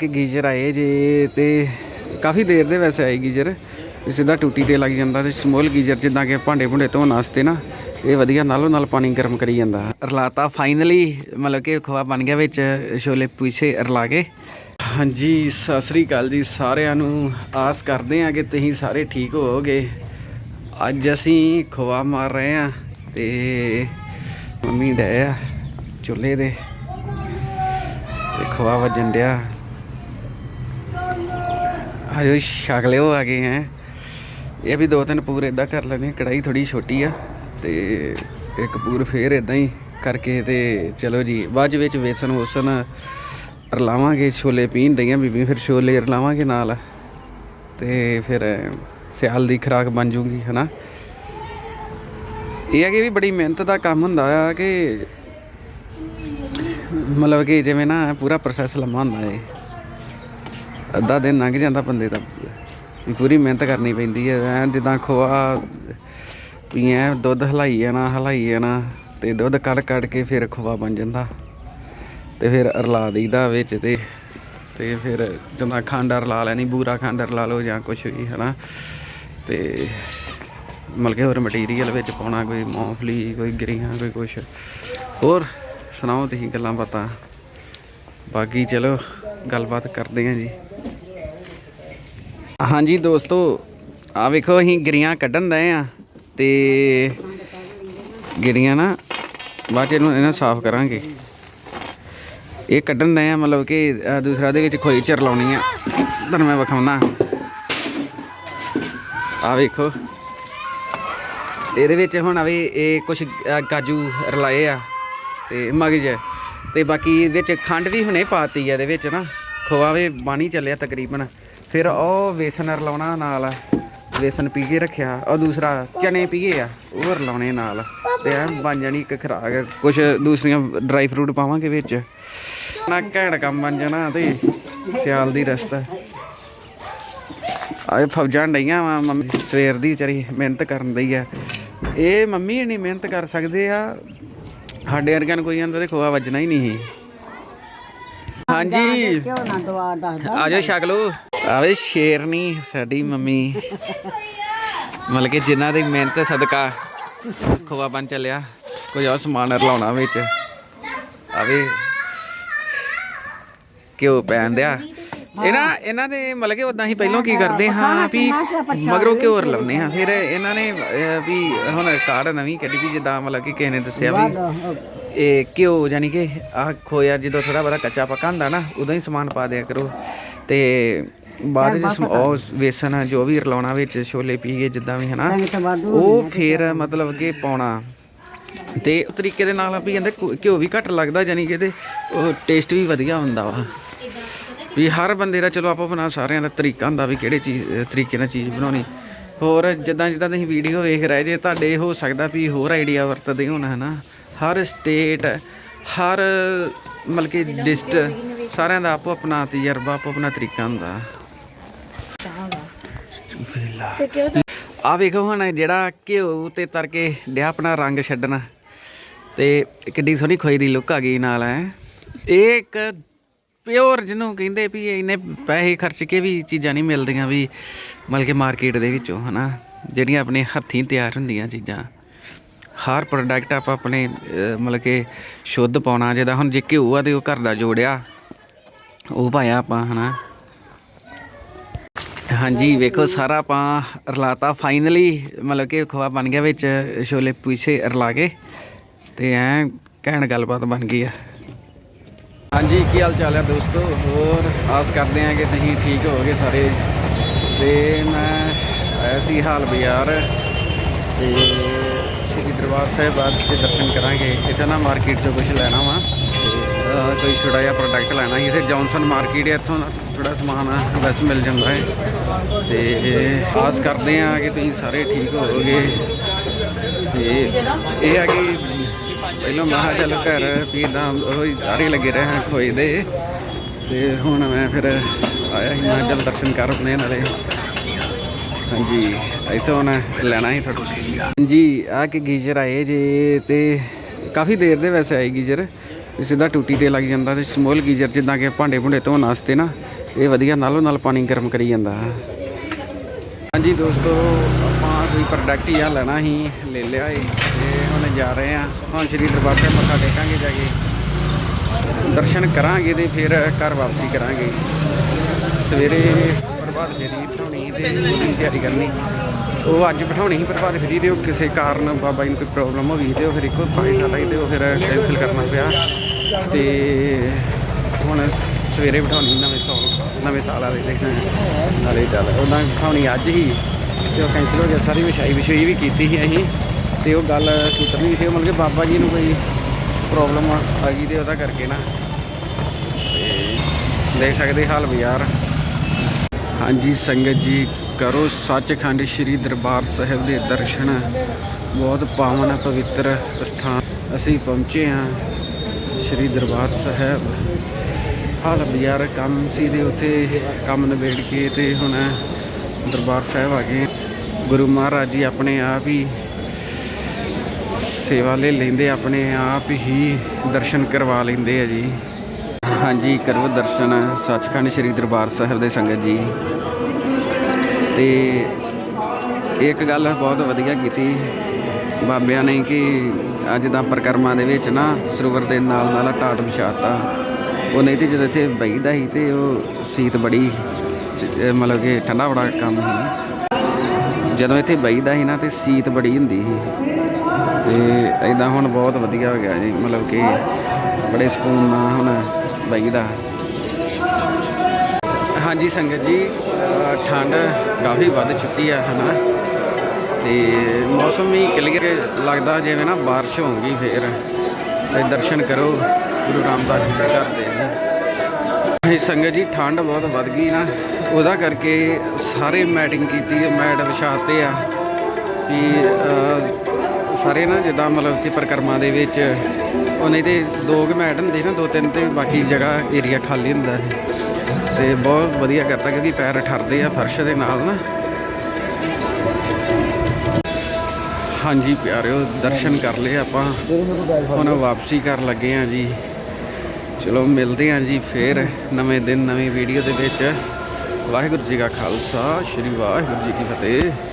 ਕਿ ਗੀਜ਼ਰ ਆਏ ਜੇ ਤੇ ਕਾਫੀ ਦੇਰ ਦੇ ਵੈਸੇ ਆਏ ਗੀਜ਼ਰ। ਸਿੱਧਾ ਟੂਟੀ ਤੇ ਲੱਗ ਜਾਂਦਾ ਤੇ ਸਮੋਲ ਗੀਜ਼ਰ ਜਿੱਦਾਂ ਕਿ ਭਾਂਡੇ ਭੁੰਡੇ ਧੋਣ ਵਾਸਤੇ ਨਾ, ਇਹ ਵਧੀਆ ਨਾਲੋਂ ਨਾਲ ਪਾਣੀ ਗਰਮ ਕਰੀ ਜਾਂਦਾ। ਰਲਾਤਾ ਫਾਈਨਲੀ ਮਤਲਬ ਕਿ ਖਵਾ ਬਣ ਗਿਆ ਵਿੱਚ ਛੋਲੇ ਪੂਛੇ ਰਲਾ ਕੇ। ਹਾਂਜੀ, ਸਤਿ ਸ੍ਰੀ ਅਕਾਲ ਜੀ ਸਾਰਿਆਂ ਨੂੰ। ਆਸ ਕਰਦੇ ਹਾਂ ਕਿ ਤੁਸੀਂ ਸਾਰੇ ਠੀਕ ਹੋਵੋਗੇ। ਅੱਜ ਅਸੀਂ ਖਵਾ ਮਾਰ ਰਹੇ ਹਾਂ ਤੇ ਮੰਮੀ ਡੈ ਆ ਚੁੱਲ੍ਹੇ ਦੇ ਤੇ ਖਵਾ ਵਜਣ ਡਿਆ। ਆਜੋ, ਛਕ ਲਿਓ ਆ ਗਏ ਹੈ। ਇਹ ਵੀ ਦੋ ਤਿੰਨ ਪੂਰ ਇਦਾਂ ਕਰ ਲੈਣੇ ਕੜਾਈ ਥੋੜੀ ਛੋਟੀ ਆ, ਤੇ ਇੱਕ ਪੂਰ ਫੇਰ ਇਦਾਂ ਹੀ ਕਰਕੇ ਤੇ ਚਲੋ ਜੀ, ਬਾਅਦ ਚ ਵਿੱਚ ਵੇਸਣ ਵੂਸਣ ਰਲਾਵਾਂਗੇ, ਛੋਲੇ ਪੀਣ ਡਈਆਂ ਬੀਬੀ, ਫਿਰ ਛੋਲੇ ਰਲਾਵਾਂਗੇ ਨਾਲ। ਤੇ ਫਿਰ ਸਿਆਲ ਦੀ ਖਰਾਕ ਬਣ ਜੂਗੀ, ਹਨਾ। ਇਹ ਹੈ ਕਿ ਵੀ ਬੜੀ ਮਿਹਨਤ ਦਾ ਕੰਮ ਹੁੰਦਾ ਆ ਕਿ ਮਤਲਬ ਕਿ ਜਿਵੇਂ ਨਾ ਪੂਰਾ ਪ੍ਰੋਸੈਸ ਲੰਮਾ ਹੁੰਦਾ ਏ। ਅੱਧਾ ਦਿਨ ਲੰਘ ਜਾਂਦਾ ਬੰਦੇ ਦਾ। ਪੂਰੀ ਮਿਹਨਤ ਕਰਨੀ ਪੈਂਦੀ ਹੈ ਐਨ ਜਿੱਦਾਂ ਖੋਆ, ਵੀ ਐ ਦੁੱਧ ਹਲਾਈ ਜਾਣਾ ਹਲਾਈ ਜਾਣਾ ਤੇ ਦੁੱਧ ਕੱਢ ਕੱਢ ਕੇ ਫਿਰ ਖੋਆ ਬਣ ਜਾਂਦਾ। ਤੇ ਫਿਰ ਰਲਾ ਦੇਈਦਾ ਵਿੱਚ ਤੇ ਤੇ ਫਿਰ ਜਿੱਦਾਂ ਖੰਡ ਰਲਾ ਲੈਣੀ, ਬੂਰਾ ਖੰਡ ਲਾ ਲਓ ਜਾਂ ਕੁਝ ਵੀ, ਹਨਾ। ਤੇ ਮਤਲਬ ਕਿ ਹੋਰ ਮਟੀਰੀਅਲ ਵਿੱਚ ਪਾਉਣਾ, ਕੋਈ ਮੂੰਗਫਲੀ ਕੋਈ ਗਰੀਆਂ, ਕੋਈ ਕੁਛ। ਹੋਰ ਸੁਣਾਓ ਤੁਸੀਂ ਗੱਲਾਂ ਬਾਤਾਂ? ਬਾਕੀ ਚਲੋ ਗੱਲਬਾਤ ਕਰਦੇ ਹਾਂ ਜੀ। ਹਾਂਜੀ ਦੋਸਤੋ ਆ ਵੇਖੋ, ਅਸੀਂ ਗਿਰੀਆਂ ਕੱਢਣ ਦਏ ਆ ਤੇ ਗਿਰੀਆਂ ਨਾ ਬਾਅਦ 'ਚ ਇਹਨੂੰ, ਇਹਨਾਂ ਸਾਫ਼ ਕਰਾਂਗੇ। ਇਹ ਕੱਢਣ ਦਏ ਆ, ਮਤਲਬ ਕਿ ਦੂਸਰਾ ਦੇ ਵਿੱਚ ਖੋਈ ਚਰ ਲਾਉਣੀ ਆ। ਤੁਹਾਨੂੰ ਮੈਂ ਵਿਖਾਉਣਾ। ਆ ਵੇਖੋ। ਇਹਦੇ ਵਿੱਚ ਹੁਣ ਆਵੇ ਇਹ ਕੁਝ ਕਾਜੂ ਰਲਾਏ ਆ ਤੇ ਮਗਜ ਤੇ ਬਾਕੀ ਇਹਦੇ ਵਿੱਚ ਖੰਡ ਵੀ ਹੁਣੇ ਪਾਤੀ ਆ ਇਹਦੇ ਵਿੱਚ ਨਾ। ਖੋਆ ਵੀ ਬਾਣੀ ਚੱਲਿਆ ਤਕਰੀਬਨ। ਫਿਰ ਉਹ ਵੇਸਣ ਰਲਾਉਣਾ ਨਾਲ ਵੇਸਣ ਪੀ ਕੇ ਰੱਖਿਆ। ਉਹ ਦੂਸਰਾ ਚਨੇ ਪੀਏ ਆ ਉਹ ਰਲਾਉਣੇ ਨਾਲ। ਤੇ ਐ ਬਣ ਜਾਣੀ ਇੱਕ ਖਰਾਕ ਕੁਝ ਦੂਸਰੀਆਂ ਡਰਾਈ ਫਰੂਟ ਪਾਵਾਂਗੇ ਵਿੱਚ। ਨਾ ਘੈਂਟ ਕੰਮ ਬਣ ਜਾਣਾ ਤੇ ਸਿਆਲ ਦੀ ਰਸਤਾ। ਆਏ ਫੌਜਾਂ ਡਈਆਂ ਵਾ ਮੰਮੀ ਸਵੇਰ ਦੀ ਵਿਚਾਰੀ ਮਿਹਨਤ ਕਰਨ ਡਈ ਆ। ਇਹ ਮੰਮੀ ਇੰਨੀ ਮਿਹਨਤ ਕਰ ਸਕਦੇ ਆ ਸਾਡੇ ਵਰਗਿਆਂ ਨੂੰ ਕੋਈ ਅੰਦਰ ਤੇ ਖੋਆ ਵੱਜਣਾ ਹੀ ਨਹੀਂ। ਹਾਂਜੀ। ਕਿਉਂ ਨਾ ਦਵਾ ਦੱਸਦਾ। ਆਜੋ ਛਕ ਲਓ। ਆਵੇ ਸ਼ੇਰਨੀ ਸਾਡੀ ਮੰਮੀ। ਮਤਲਬ ਕਿ ਜਿਨ੍ਹਾਂ ਦੀ ਮਿਹਨਤ ਸਦਕਾ ਖੋਆ ਬਣ ਚੱਲਿਆ ਕੁਝ ਹੋਰ ਸਮਾਨ ਰਲਾਉਣਾ ਵਿੱਚ। ਆਵੇ ਕਿਉਂ ਪੈਣ ਦਿਆ ਇਹਨਾਂ ਇਹਨਾਂ ਦੇ ਮਤਲਬ ਕਿ ਉਦਾਂ ਹੀ ਪਹਿਲਾਂ ਕੀ ਕਰਦੇ ਹਾਂ ਵੀ ਮਗਰੋਂ ਕਿਉਂ ਰਲਾਉਂਦੇ ਹਾਂ। ਫਿਰ ਇਹਨਾਂ ਨੇ ਵੀ ਹੁਣ ਕਾਰਡ ਨਵੀਂ ਕੱਢੀ ਵੀ ਜਿੱਦਾਂ ਮਤਲਬ ਕਿ ਕਿਸੇ ਨੇ ਦੱਸਿਆ ਵੀ ਇਹ ਘਿਓ ਯਾਨੀ ਕਿ ਆਹ ਖੋਇਆ ਜਦੋਂ ਥੋੜਾ ਬੜਾ ਕੱਚਾ ਪੱਕਾ ਹੁੰਦਾ ਨਾ ਉਦੋਂ ਹੀ ਸਮਾਨ ਪਾ ਦਿਆ ਕਰੋ। ਤੇ ਬਾਅਦ ਵਿੱਚ ਉਹ ਵੇਸਣ ਜੋ ਵੀ ਰਲਾਉਣਾ ਵਿੱਚ ਛੋਲੇ ਪੀ ਕੇ ਜਿੱਦਾਂ ਵੀ ਹਨਾ? ਤਾਂ ਵਾਧੂ ਉਹ ਫਿਰ ਮਤਲਬ ਕਿ ਪਾਉਣਾ। ਤੇ ਉਹ ਤਰੀਕੇ ਦੇ ਨਾਲ ਵੀ ਕਹਿੰਦੇ ਘਿਓ- ਘਿਓ ਵੀ ਘੱਟ ਲੱਗਦਾ ਯਾਨੀ ਕਿ ਤੇ ਉਹ ਟੇਸਟ ਵੀ ਵਧੀਆ ਹੁੰਦਾ ਵਾ। ਵੀ ਹਰ ਬੰਦੇ ਦਾ ਚਲੋ ਆਪੋ ਆਪਣਾ ਸਾਰਿਆਂ ਦਾ ਤਰੀਕਾ ਹੁੰਦਾ ਵੀ ਕਿਹੜੇ ਚੀਜ਼ ਅਹ ਤਰੀਕੇ ਨਾਲ ਚੀਜ਼ ਬਣਾਉਣੀ। ਹੋਰ ਜਿੱਦਾਂ ਜਿੱਦਾਂ ਤੁਸੀਂ ਵੀਡੀਓ ਵੇਖ ਰਹੇ ਜੇ ਤੁਹਾਡੇ ਹੋ ਸਕਦਾ ਵੀ ਹੋਰ ਆਈਡੀਆ ਵਰਤਦੇ ਹੋਣ ਹਨਾ? ਹਰ ਸਟੇਟ ਹਰ ਮਤਲਬ ਕਿ ਡਿਸਟ ਸਾਰਿਆਂ ਦਾ ਆਪੋ ਆਪਣਾ ਤਜਰਬਾ ਆਪੋ ਆਪਣਾ ਤਰੀਕਾ ਹੁੰਦਾ। ਵੇਲਾ ਆ ਵੇਖੋ ਹੁਣ ਜਿਹੜਾ ਘਿਓ ਤੇ ਤਰ ਕੇ ਡਿਆ ਆਪਣਾ ਰੰਗ ਛੱਡਣਾ। ਤੇ ਕਿੱਡੀ ਸੋਹਣੀ ਖੋਈ ਦੀ ਲੁੱਕ ਆ ਗਈ ਨਾਲ ਹੈ। ਇਹ ਇੱਕ ਪਿਓਰ ਜਿਹਨੂੰ ਕਹਿੰਦੇ ਵੀ ਇੰਨੇ ਪੈਸੇ ਖਰਚ ਕੇ ਵੀ ਚੀਜ਼ਾਂ ਨਹੀਂ ਮਿਲਦੀਆਂ ਵੀ ਮਤਲਬ ਕਿ ਮਾਰਕੀਟ ਦੇ ਵਿੱਚੋਂ ਹਨਾ। ਜਿਹੜੀਆਂ ਆਪਣੇ ਹੱਥੀਂ ਤਿਆਰ ਹੁੰਦੀਆਂ ਚੀਜ਼ਾਂ। ਹਰ ਪ੍ਰੋਡਕਟ ਆਪਾਂ ਆਪਣੇ ਮਤਲਬ ਕਿ ਸ਼ੁੱਧ ਪਾਉਣਾ ਜਿਹਦਾ ਹੁਣ ਜੇ ਘਿਓ ਆ ਤੇ ਉਹ ਘਰ ਦਾ ਜੋੜਿਆ ਉਹ ਪਾਇਆ ਆਪਾਂ ਹਨਾ। ਹਾਂਜੀ, ਵੇਖੋ, ਸਾਰਾ ਆਪਾਂ ਰਲਾਤਾ ਫਾਈਨਲੀ ਮਤਲਬ ਕਿ ਖਵਾ ਬਣ ਗਿਆ ਵਿੱਚ, ਛੋਲੇ ਪੂਸੇ ਰਲਾ ਕੇ, ਤੇ ਐ ਕਹਿਣ ਗੱਲਬਾਤ ਬਣ ਗਈ ਆ। ਹਾਂਜੀ, ਕੀ ਹਾਲ ਚਾਲ ਹੈ ਦੋਸਤੋ? ਹੋਰ, ਆਸ ਕਰਦੇ ਹਾਂ ਕਿ ਤੁਸੀਂ ਠੀਕ ਹੋਵੋਗੇ ਸਾਰੇ। ਤੇ ਮੈਂ ਆਇਆ ਸੀ ਹਾਲ ਬਾਜ਼ਾਰ, ਤੇ ਸ਼੍ਰੀ ਦਰਬਾਰ ਸਾਹਿਬ ਅੱਜ ਦੇ ਦਰਸ਼ਨ ਕਰਾਂਗੇ। ਇੱਥੇ ਨਾ ਮਾਰਕੀਟ ਤੋਂ ਕੁਝ ਲੈਣਾ ਵਾ। ਕੋਈ ਛੋਟਾ ਜਿਹਾ ਪ੍ਰੋਡਕਟ ਲੈਣਾ ਸੀ। ਇੱਥੇ ਜੌਨਸਨ ਮਾਰਕੀਟ ਹੈ, ਇੱਥੋਂ ਥੋੜਾ ਸਮਾਨ ਵੈਸੇ ਮਿਲ ਜਾਂਦਾ ਹੈ। ਤੇ ਆਸ ਕਰਦੇ ਆ ਕਿ ਤੁਸੀਂ ਸਾਰੇ ਠੀਕ ਹੋਵੋਗੇ। ਤੇ ਇਹ ਆ ਕਿ ਪਹਿਲਾਂ ਮੈਂ ਕਿਹਾ ਚੱਲ ਘਰ ਵੀ ਇਦਾਂ ਉਹ ਸਾਰੇ ਲੱਗੇ ਰਹੇ ਹਾਂ ਖੋਏ ਦੇ। ਤੇ ਹੁਣ ਮੈਂ ਫਿਰ ਆਇਆ ਸੀ, ਮੈਂ ਚੱਲ ਦਰਸ਼ਨ ਕਰ ਆਪਣੇ ਨਾਲੇ। ਹਾਂਜੀ, ਇੱਥੋਂ ਹੁਣ ਲੈਣਾ ਹੀ ਤੁਹਾਡੇ ਜੀ ਆ ਕਿ ਗੀਜ਼ਰ ਆਏ ਜੇ ਤੇ ਕਾਫੀ ਦੇਰ ਦੇ ਵੈਸੇ ਆਏ ਗੀਜ਼ਰ। ਤੇ ਸਿੱਧਾ ਟੂਟੀ ਤੇ ਲੱਗ ਜਾਂਦਾ ਤੇ ਸਮੋਲ ਗੀਜ਼ਰ ਜਿੱਦਾਂ ਕਿ ਭਾਂਡੇ ਭੁੰਡੇ ਧੋਣ ਵਾਸਤੇ ਨਾ, ਇਹ ਵਧੀਆ ਨਾਲੋਂ ਨਾਲ ਪਾਣੀ ਗਰਮ ਕਰੀ ਜਾਂਦਾ। ਹਾਂਜੀ ਦੋਸਤੋ, ਆਪਾਂ ਕੋਈ ਪ੍ਰੋਡਕਟ ਹੀ ਆ, ਲੈਣਾ ਸੀ ਲੈ ਲਿਆ ਏ, ਤੇ ਹੁਣ ਜਾ ਰਹੇ ਆ ਹੁਣ ਸ਼੍ਰੀ ਦਰਬਾਰ ਸਾਹਿਬ ਮੱਥਾ ਟੇਕਾਂਗੇ ਜਾ ਕੇ। ਦਰਸ਼ਨ ਕਰਾਂਗੇ ਤੇ ਫਿਰ ਘਰ ਵਾਪਸੀ ਕਰਾਂਗੇ। ਸਵੇਰੇ ਪ੍ਰਭਾਤ ਫੇਰੀ ਬਿਠਾਉਣੀ ਤੇ ਤਿਆਰੀ ਕਰਨੀ। ਉਹ ਅੱਜ ਬਿਠਾਉਣੀ ਸੀ ਪ੍ਰਭਾਤ ਫਰੀ ਤੇ ਉਹ ਕਿਸੇ ਕਾਰਨ ਬਾਬਾ ਜੀ ਨੂੰ ਕੋਈ ਪ੍ਰੋਬਲਮ ਹੋ ਗਈ ਤੇ ਉਹ ਫਿਰ ਇੱਕੋ ਪਾਈ ਸਾਡਾ ਸੀ ਤੇ ਉਹ ਫਿਰ ਕੈਂਸਲ ਕਰਨਾ ਪਿਆ। ਤੇ ਹੁਣ ਸਵੇਰੇ ਬਿਠਾਉਣੀ ਨਵੇਂ ਸਾਲ ਨਵੇਂ ਸਾਲ ਵਾਲੇ ਦੇ ਨਾਲੇ ਚੱਲ, ਉਹਨਾਂ ਬਿਠਾਉਣੀ ਅੱਜ ਹੀ ਤੇ ਉਹ ਕੈਂਸਲ ਹੋ ਗਿਆ। ਸਾਰੀ ਵਿਛਾਈ ਵਿਛੋਈ ਵੀ ਕੀਤੀ ਸੀ ਅਸੀਂ ਤੇ ਉਹ ਗੱਲ ਸੁਤਰਨੀ ਸੀ। ਉਹ ਮਤਲਬ ਕਿ ਬਾਬਾ ਜੀ ਨੂੰ ਕੋਈ ਪ੍ਰੋਬਲਮ ਆ ਗਈ ਤੇ ਉਹਦਾ ਕਰਕੇ ਨਾ। ਤੇ ਦੇਖ ਸਕਦੇ ਹਾਲ ਬਾਜ਼ਾਰ। ਹਾਂਜੀ, ਸੰਗਤ ਜੀ ਕਰੋ ਸੱਚਖੰਡ ਸ੍ਰੀ ਦਰਬਾਰ ਸਾਹਿਬ ਦੇ ਦਰਸ਼ਨ। ਬਹੁਤ ਪਾਵਨ, ਪਵਿੱਤਰ ਸਥਾਨ। ਅਸੀਂ ਪਹੁੰਚੇ ਹਾਂ ਸ੍ਰੀ ਦਰਬਾਰ ਸਾਹਿਬ। ਹਾਲ ਬਾਜ਼ਾਰ ਕੰਮ ਸੀ ਤੇ ਉੱਥੇ ਕੰਮ ਨਿਬੇੜ ਕੇ ਤੇ ਹੁਣ ਦਰਬਾਰ ਸਾਹਿਬ ਆ ਗਏ। ਗੁਰੂ ਮਹਾਰਾਜ ਜੀ ਆਪਣੇ ਆਪ ਹੀ ਸੇਵਾ ਲੈ ਲੈਂਦੇ, ਆਪਣੇ ਆਪ ਹੀ ਦਰਸ਼ਨ ਕਰਵਾ ਲੈਂਦੇ ਆ ਜੀ। ਹਾਂਜੀ, ਕਰੋ ਦਰਸ਼ਨ। ਸੱਚਖੰਡ ਸ੍ਰੀ ਦਰਬਾਰ ਸਾਹਿਬ ਦੇ ਸੰਗਤ ਜੀ। ਤੇ ਇੱਕ ਗੱਲ ਬਹੁਤ ਵਧੀਆ ਕੀਤੀ ਬਾਬਿਆਂ ਨੇ ਕਿ ਅੱਜ ਦਾ ਪ੍ਰਕਰਮਾਂ ਦੇ ਵਿੱਚ ਨਾ ਸਰੋਵਰ ਦੇ ਨਾਲ ਨਾਲ ਟਾਟ ਵਿਛਾਤਾ। ਉਹ ਨਹੀਂ ਤੇ ਜਦੋਂ ਇੱਥੇ ਬਈਦਾ ਸੀ ਤੇ ਉਹ ਸੀਤ ਬੜੀ ਮਤਲਬ ਕਿ ਠੰਡਾ ਬੜਾ ਕੰਮ ਸੀ। ਜਦੋਂ ਇੱਥੇ ਬਈਦਾ ਸੀ ਨਾ ਤੇ ਸੀਤ ਬੜੀ ਹੁੰਦੀ ਸੀ। ਤੇ ਐਦਾਂ ਹੁਣ ਬਹੁਤ ਵਧੀਆ ਹੋ ਗਿਆ ਜੀ, ਮਤਲਬ ਕਿ ਬੜੇ ਸਕੂਨ ਨਾਲ ਹੁਣ ਬਈਦਾ ਹਾਂਜੀ ਸੰਗਤ ਜੀ ਠੰਡ ਕਾਫੀ ਵੱਧ ਚੁੱਕੀ ਆ ਹਨਾ? ਤੇ ਮੌਸਮ ਵੀ ਕਲੀਅਰ ਲੱਗਦਾ, ਜਿਵੇਂ ਨਾ ਬਾਰਿਸ਼ ਹੋਊਗੀ ਫੇਰ। ਤੇ ਦਰਸ਼ਨ ਕਰੋ, ਗੁਰੂ ਰਾਮਦਾਸ ਜੀ ਦੇ ਘਰ ਦੇ। ਜੀ ਸੰਗਤ ਜੀ, ਠੰਡ ਬਹੁਤ ਵੱਧ ਗਈ ਨਾ। ਉਹਦਾ ਕਰਕੇ ਸਾਰੇ ਮੈਟਿੰਗ ਕੀਤੀ ਹੈ, ਮੈਟ ਵਿਛਾਤੇ ਆ। ਵੀ ਸਾਰੇ ਨਾ ਜਿੱਦਾਂ ਮਤਲਬ ਕਿ ਪ੍ਰਕਰਮਾਂ ਦੇ ਵਿੱਚ ਉਹ ਨਹੀਂ ਤੇ ਦੋ ਕੁ ਮੈਟ ਹੁੰਦੇ ਨਾ, ਦੋ ਤਿੰਨ ਤੇ ਬਾਕੀ ਜਗ੍ਹਾ ਏਰੀਆ ਖਾਲੀ ਹੁੰਦਾ ਹੈ ਤੇ ਬਹੁਤ ਵਧੀਆ ਕਰਤਾ ਕਿਉਂਕਿ ਪੈਰ ਠਰਦੇ ਆ ਫਰਸ਼ ਦੇ ਨਾਲ ਨਾ। ਹਾਂਜੀ ਪਿਆਰਿਓ, ਦਰਸ਼ਨ ਕਰ ਲਏ ਆਪਾਂ। ਹੁਣ ਵਾਪਸੀ ਕਰਨ ਲੱਗੇ ਆ ਜੀ। ਚਲੋ ਮਿਲਦੇ ਆ ਜੀ ਫੇਰ ਨਵੇਂ ਦਿਨ, ਨਵੀਂ ਵੀਡੀਓ ਦੇ ਵਿੱਚ। ਵਾਹਿਗੁਰੂ ਜੀ ਕਾ ਖਾਲਸਾ, ਸ੍ਰੀ ਵਾਹਿਗੁਰੂ ਜੀ ਕੀ ਫਤਿਹ।